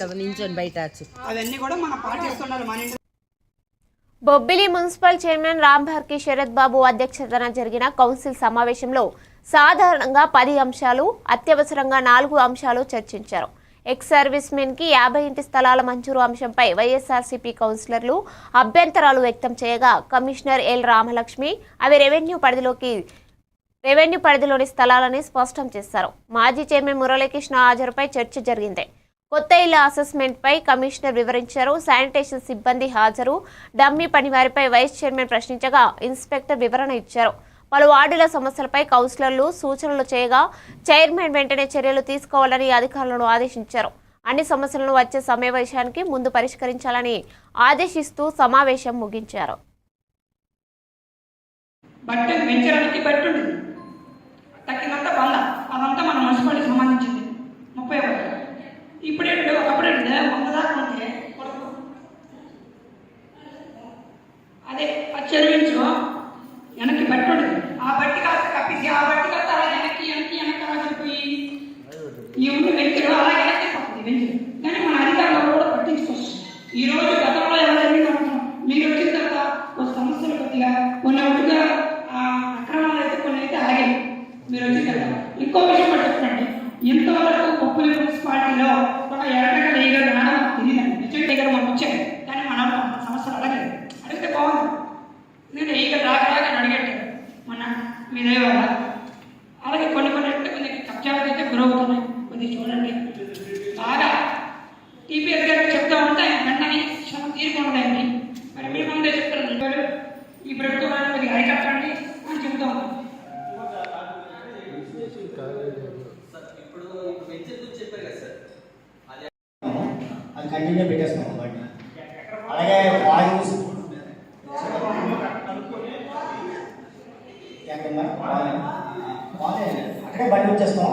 కదా నించొని బయట వచ్చు. అవన్నీ కూడా మనం పాటిస్తుండాలి మన ఇంటి బొబ్బిలి మున్సిపల్ చైర్మన్ రాంభార్కి శరత్ బాబు అధ్యక్షతన జరిగిన కౌన్సిల్ సమావేశంలో సాధారణంగా పది అంశాలు అత్యవసరంగా నాలుగు అంశాలు చర్చించారు. ఎక్స్ సర్వీస్ మెన్కి యాభై ఇంటి స్థలాల మంజూరు అంశంపై వైఎస్ఆర్సీపీ కౌన్సిలర్లు అభ్యంతరాలు వ్యక్తం చేయగా కమిషనర్ ఎల్ రామలక్ష్మి అవి రెవెన్యూ పరిధిలోకి రెవెన్యూ పరిధిలోని స్థలాలని స్పష్టం చేశారు. మాజీ చైర్మన్ మురళీకృష్ణ హాజరుపై చర్చ జరిగింది. కొత్త ఇళ్ళ అసెస్మెంట్ పై కమిషనర్ వివరించారు. శానిటేషన్ సిబ్బంది హాజరు. డమ్మీ పనివారిపై వైస్ చైర్మన్ ప్రశ్నించగా ఇన్స్పెక్టర్ వివరణ ఇచ్చారు. పలు వార్డుల సమస్యలపై కౌన్సిలర్లు సూచనలు చేయగా చైర్మన్ వెంటనే చర్యలు తీసుకోవాలని అధికారులను ఆదేశించారు. అన్ని సమస్యలను వచ్చే సమావేశానికి ముందు పరిష్కరించాలని ఆదేశిస్తూ సమావేశం ముగించారు. అదే అది చెరువించు వెనక్కి బట్టి ఆ బట్టి కాస్త కప్పేసి ఆ బట్టి కాస్త అలా వెనక్కి వెనక్కి వెనక్కి అలా వెళ్ళిపోయి ఈ ఉండి వెంచరు అలా వెనక్కి పోతుంది వెంచరు కానీ మన అధికారులు కూడా పట్టించుకోవచ్చు ఈ రోజు గతంలో ఎవరైనా నమ్మకం మీరు వచ్చిన తర్వాత ఒక సమస్యలు కొద్దిగా కొన్ని ఒకటిగా ఆ, అక్రమాలు అయితే కొన్ని అయితే అలాగే మీరు వచ్చిన తర్వాత. ఇంకో విషయం కూడా ఇంతవరకు కొప్పుల మున్సిపాలిటీలో మీ అలాగే కొన్ని కొన్ని కొన్ని కబ్జాలకు అయితే గురవుతున్నాయి. కొద్దిగా చూడండి. బాగా టీపీఎస్ గారికి చెప్తా ఉంటే ఆయన వెంటనే క్షమ తీరుకుంటాయండి మరి మీ ముందే చెప్తారు. మీరు ఈ ప్రభుత్వాన్ని కొద్దిగా అరికట్టండి అని చెప్తా ఉన్నాం. అది కంటిన్యూ పెట్టేస్తాం అలాగే ఎక్కడ అక్కడే బండి వచ్చేస్తాం